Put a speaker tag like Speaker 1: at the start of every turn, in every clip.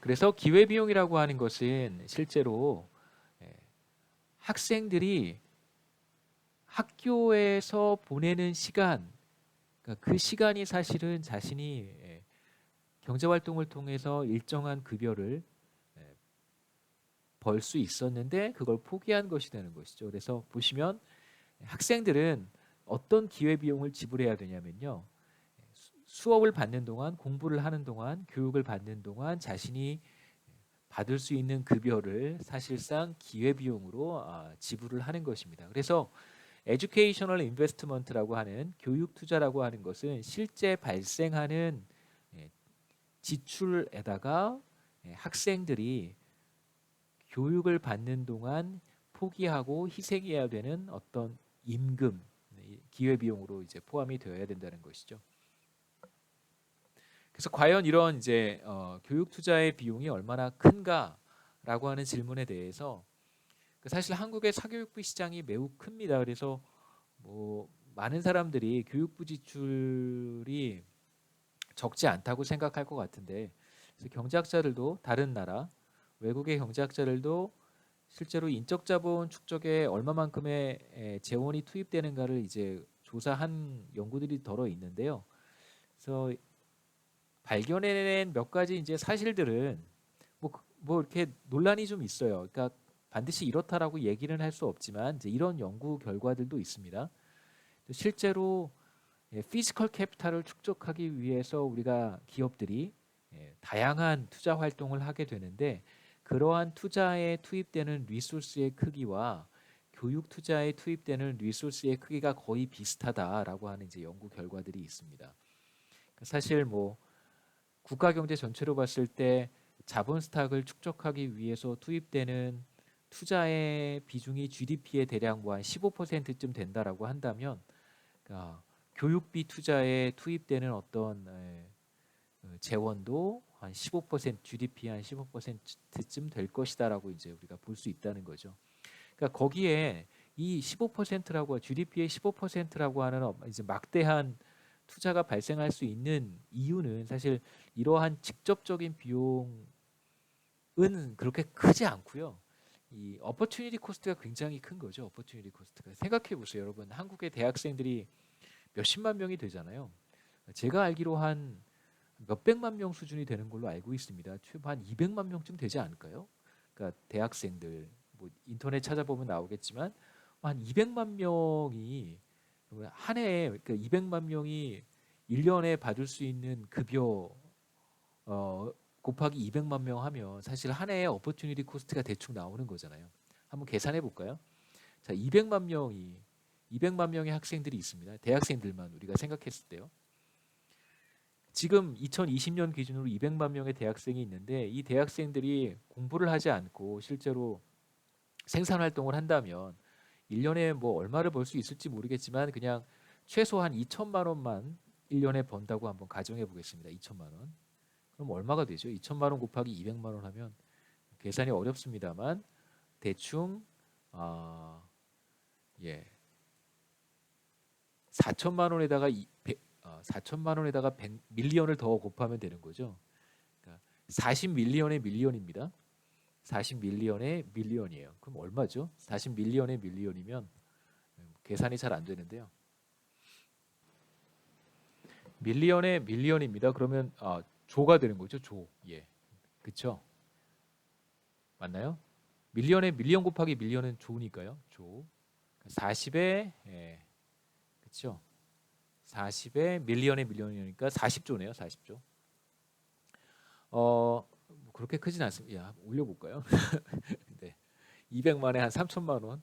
Speaker 1: 그래서 기회 비용이라고 하는 것은 실제로 예, 학생들이 학교에서 보내는 시간, 그러니까 그 시간이 사실은 자신이 예, 경제 활동을 통해서 일정한 급여를 벌 수 있었는데 그걸 포기한 것이 되는 것이죠. 그래서 보시면 학생들은 어떤 기회 비용을 지불해야 되냐면요. 수- 수업을 받는 동안 공부를 하는 동안 교육을 받는 동안 자신이 받을 수 있는 급여를 사실상 기회 비용으로 아, 지불을 하는 것입니다. 그래서 에듀케이셔널 인베스트먼트라고 하는 교육 투자라고 하는 것은 실제 발생하는 예, 지출에다가 예, 학생들이 교육을 받는 동안 포기하고 희생해야 되는 어떤 임금 네, 기회 비용으로 이제 포함이 되어야 된다는 것이죠. 그래서 과연 이런 이제 어, 교육 투자의 비용이 얼마나 큰가라고 하는 질문에 대해서 그 사실 한국의 사교육부 시장이 매우 큽니다. 그래서 뭐 많은 사람들이 교육부 지출이 적지 않다고 생각할 것 같은데 그래서 경제학자들도 다른 나라 외국의 경제학자들도 실제로 인적 자본 축적에 얼마만큼의 에, 재원이 투입되는가를 이제 조사한 연구들이 더러 있는데요. 그래서 발견해낸 몇 가지 이제 사실들은 뭐, 그- 뭐 이렇게 논란이 좀 있어요. 그러니까 반드시 이렇다라고 얘기는 할 수 없지만 이제 이런 연구 결과들도 있습니다. 실제로 예, 피지컬 캐피탈을 축적하기 위해서 우리가 기업들이 예, 다양한 투자 활동을 하게 되는데 그러한 투자에 투입되는 리소스의 크기와 교육 투자에 투입되는 리소스의 크기가 거의 비슷하다라고 하는 이제 연구 결과들이 있습니다. 사실 뭐 국가 경제 전체로 봤을 때 자본 스탁을 축적하기 위해서 투입되는 투자의 비중이 GDP의 대략 뭐 한 15%쯤 된다라고 한다면 그러니까 교육비 투자에 투입되는 어떤 에, 어, 재원도 한 15% GDP 한 15%쯤 될 것이다라고 이제 우리가 볼 수 있다는 거죠. 그러니까 거기에 이 15%라고 GDP의 15%라고 하는 어- 이제 막대한 투자가 발생할 수 있는 이유는 사실 이러한 직접적인 비용은 그렇게 크지 않고요. 이 어퍼튜니티 코스트가 굉장히 큰 거죠. 어퍼튜니티 코스트가 생각해 보세요, 여러분. 한국의 대학생들이 몇십만 명이 되잖아요. 제가 알기로 한 몇백만 명 수준이 되는 걸로 알고 있습니다. 최소 한 200만 명쯤 되지 않을까요? 그러니까 대학생들 뭐 인터넷 찾아보면 나오겠지만 한 200만 명이 한 해에 그러니까 200만 명이 1년에 받을 수 있는 급여 어, 곱하기 200만 명 하면 사실 한 해에 어퍼튜니티 코스트가 대충 나오는 거잖아요. 한번 계산해 볼까요? 자, 200만 명이 200만 명의 학생들이 있습니다. 대학생들만 우리가 생각했을 때요. 지금 2020년 기준으로 200만 명의 대학생이 있는데 이 대학생들이 공부를 하지 않고 실제로 생산 활동을 한다면 1년에 뭐 얼마를 벌 수 있을지 모르겠지만 그냥 최소한 2천만 원만 1년에 번다고 한번 가정해 보겠습니다. 2천만 원. 그럼 얼마가 되죠? 2천만 원 곱하기 200만 원 하면 계산이 어렵습니다만 대충 아 예. 4천만 원에다가 이, 백- 어, 4천만 원에다가 100 밀리언을 더 곱하면 되는 거죠. 그러니까 40 밀리언의 밀리언입니다. 40 밀리언의 밀리언이에요. 그럼 얼마죠? 40 밀리언의 밀리언이면 음, 계산이 잘 안 되는데요. 밀리언의 밀리언입니다. 그러면 아, 조가 되는 거죠. 조. 예. 그렇죠? 맞나요? 밀리언의 밀리언 곱하기 밀리언은 조니까요. 조. 40에 예. 그렇죠? 40에 밀리언의 밀리언이니까 40조네요. 40조. 어, 뭐 그렇게 크진 않습니다. 야, 올려 볼까요? 네. 200만에 한 3천만 원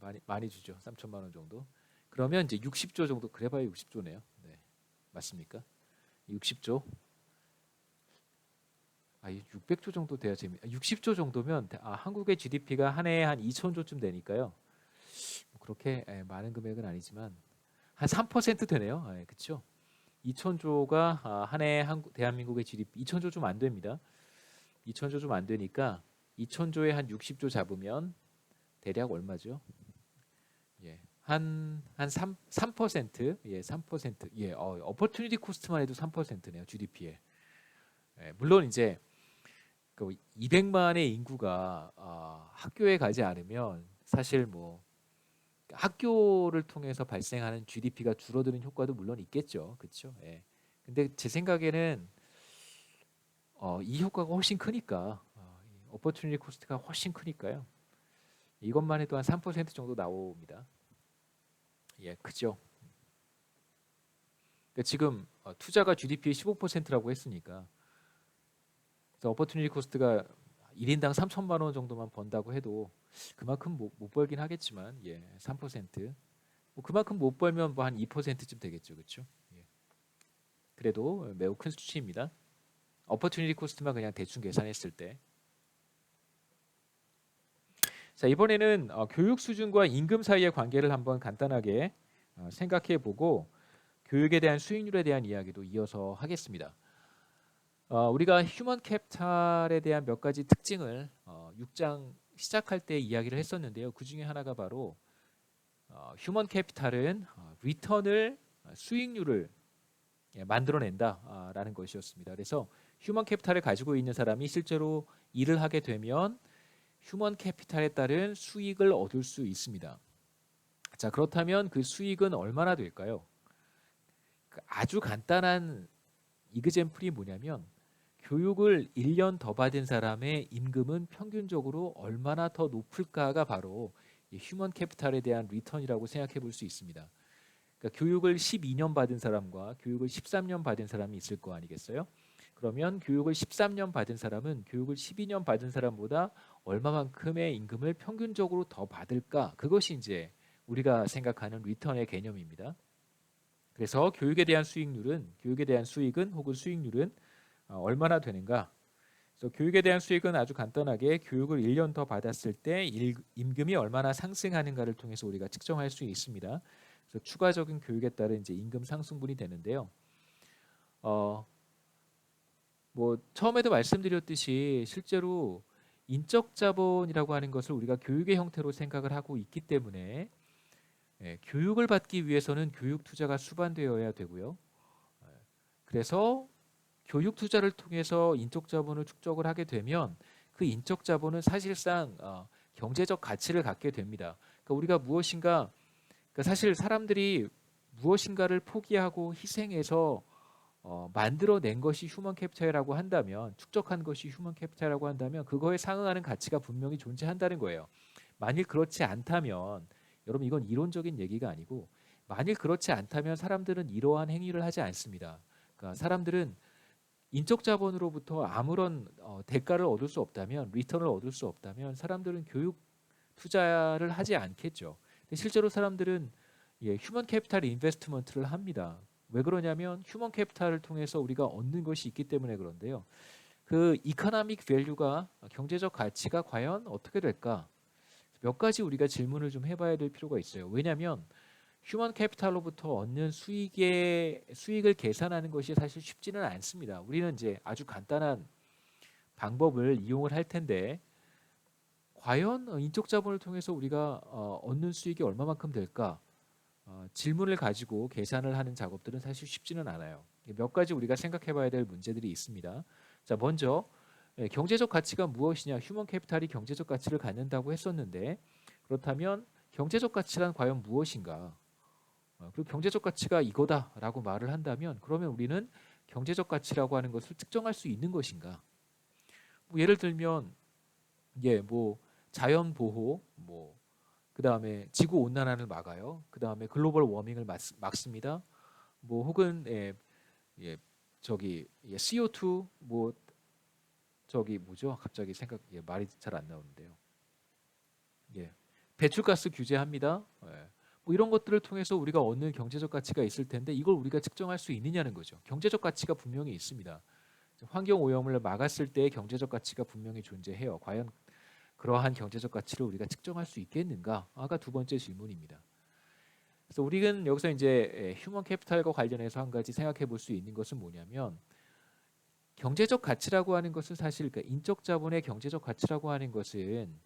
Speaker 1: 많이 많이 주죠. 3천만 원 정도. 그러면 이제 60조 정도 그래 봐야 60조네요. 네. 맞습니까? 60조. 아, 600조 정도 돼야 재미. 60조 정도면 아, 한국의 GDP가 한 해에 한 2천조쯤 되니까요. 뭐 그렇게 예, 많은 금액은 아니지만 한 3% 되네요. 예, 그렇죠? 2천조가 아, 한 해에 한국 대한민국의 GDP 2천조 좀 안 됩니다. 2천조 좀 안 되니까 2천조에 한 60조 잡으면 대략 얼마죠? 예. 한한 3, 3% 예, 3% 예, 어, 어퍼튜니티 코스트만 해도 3%네요. GDP에. 예, 물론 이제 그 200만의 인구가 아, 학교에 가지 않으면 사실 뭐 학교를 통해서 발생하는 GDP가 줄어드는 효과도 물론 있겠죠. 그렇죠? 예. 근데 제 생각에는 어, 이 효과가 훨씬 크니까 어, 오퍼튜니티 코스트가 훨씬 크니까요. 이것만 해도 한 3% 정도 나옵니다. 예, 크죠. 그러니까 지금 어, 투자가 GDP의 15%라고 했으니까 그래서 오퍼튜니티 코스트가 1인당 3천만 원 정도만 번다고 해도 그만큼 못, 못 벌긴 하겠지만 예, 3%. 뭐 그만큼 못 벌면 뭐 한 2%쯤 되겠죠. 그렇죠? 예. 그래도 매우 큰 수치입니다. 오퍼튜니티 코스트만 그냥 대충 계산했을 때. 자, 이번에는 어, 교육 수준과 임금 사이의 관계를 한번 간단하게 어, 생각해 보고 교육에 대한 수익률에 대한 이야기도 이어서 하겠습니다. 어, 우리가 휴먼 캐피탈에 대한 몇 가지 특징을 어, 6장 시작할 때 이야기를 했었는데요. 그 중에 하나가 바로 어, 휴먼 캐피탈은 어, 리턴을 어, 수익률을 예, 만들어낸다라는 것이었습니다. 그래서 휴먼 캐피탈을 가지고 있는 사람이 실제로 일을 하게 되면 휴먼 캐피탈에 따른 수익을 얻을 수 있습니다. 자 그렇다면 그 수익은 얼마나 될까요? 그 아주 간단한 이그젠플이 뭐냐면 교육을 1년 더 받은 사람의 임금은 평균적으로 얼마나 더 높을까가 바로 이 휴먼 캐피탈에 대한 리턴이라고 생각해 볼 수 있습니다. 그러니까 교육을 12년 받은 사람과 교육을 13년 받은 사람이 있을 거 아니겠어요? 그러면 교육을 13년 받은 사람은 교육을 12년 받은 사람보다 얼마만큼의 임금을 평균적으로 더 받을까? 그것이 이제 우리가 생각하는 리턴의 개념입니다. 그래서 교육에 대한 수익률은 교육에 대한 수익은 혹은 수익률은 어, 얼마나 되는가? 그래서 교육에 대한 수익은 아주 간단하게 교육을 1년 더 받았을 때 일, 임금이 얼마나 상승하는가를 통해서 우리가 측정할 수 있습니다. 그래서 추가적인 교육에 따른 이제 임금 상승분이 되는데요. 어, 뭐 처음에도 말씀드렸듯이 실제로 인적 자본이라고 하는 것을 우리가 교육의 형태로 생각을 하고 있기 때문에 예, 교육을 받기 위해서는 교육 투자가 수반되어야 되고요. 예, 그래서 교육 투자를 통해서 인적 자본을 축적을 하게 되면 그 인적 자본은 사실상 어, 경제적 가치를 갖게 됩니다. 그러니까 우리가 무엇인가 그러니까 사실 사람들이 무엇인가를 포기하고 희생해서 어, 만들어낸 것이 휴먼 캐피탈이라고 한다면 축적한 것이 휴먼 캐피탈이라고 한다면 그거에 상응하는 가치가 분명히 존재한다는 거예요. 만일 그렇지 않다면 여러분 이건 이론적인 얘기가 아니고 만일 그렇지 않다면 사람들은 이러한 행위를 하지 않습니다. 그러니까 사람들은 인적 자본으로부터 아무런 어, 대가를 얻을 수 없다면 리턴을 얻을 수 없다면 사람들은 교육 투자를 하지 않겠죠. 실제로 사람들은 예, 휴먼 캐피탈 인베스트먼트를 합니다. 왜 그러냐면 휴먼 캐피탈을 통해서 우리가 얻는 것이 있기 때문에 그런데요. 그 이코노믹 밸류가 경제적 가치가 과연 어떻게 될까? 몇 가지 우리가 질문을 좀 해봐야 될 필요가 있어요. 왜냐하면 휴먼 캐피탈로부터 얻는 수익의 수익을 계산하는 것이 사실 쉽지는 않습니다. 우리는 이제 아주 간단한 방법을 이용을 할 텐데 과연 인적 자본을 통해서 우리가 어, 얻는 수익이 얼마만큼 될까? 어, 질문을 가지고 계산을 하는 작업들은 사실 쉽지는 않아요. 몇 가지 우리가 생각해봐야 될 문제들이 있습니다. 자, 먼저 예, 경제적 가치가 무엇이냐? 휴먼 캐피탈이 경제적 가치를 갖는다고 했었는데 그렇다면 경제적 가치란 과연 무엇인가? 어, 그리고 경제적 가치가 이거다라고 말을 한다면 그러면 우리는 경제적 가치라고 하는 것을 측정할 수 있는 것인가? 뭐 예를 들면 예, 뭐 자연 보호, 뭐 그 다음에 지구 온난화를 막아요. 그 다음에 글로벌 워밍을 막, 막습니다. 뭐 혹은 예, 예 저기 예, CO2 뭐 저기 뭐죠? 갑자기 생각 예, 말이 잘 안 나오는데요. 예. 배출가스 규제합니다. 예. 뭐 이런 것들을 통해서 우리가 얻는 경제적 가치가 있을 텐데 이걸 우리가 측정할 수 있느냐는 거죠. 경제적 가치가 분명히 있습니다. 환경 오염을 막았을 때 경제적 가치가 분명히 존재해요. 과연 그러한 경제적 가치를 우리가 측정할 수 있겠는가? 아까 두 번째 질문입니다. 그래서 우리는 여기서 이제 휴먼 캐피탈과 관련해서 한 가지 생각해 볼 수 있는 것은 뭐냐면 경제적 가치라고 하는 것은 사실 그러니까 인적 자본의 경제적 가치라고 하는 것은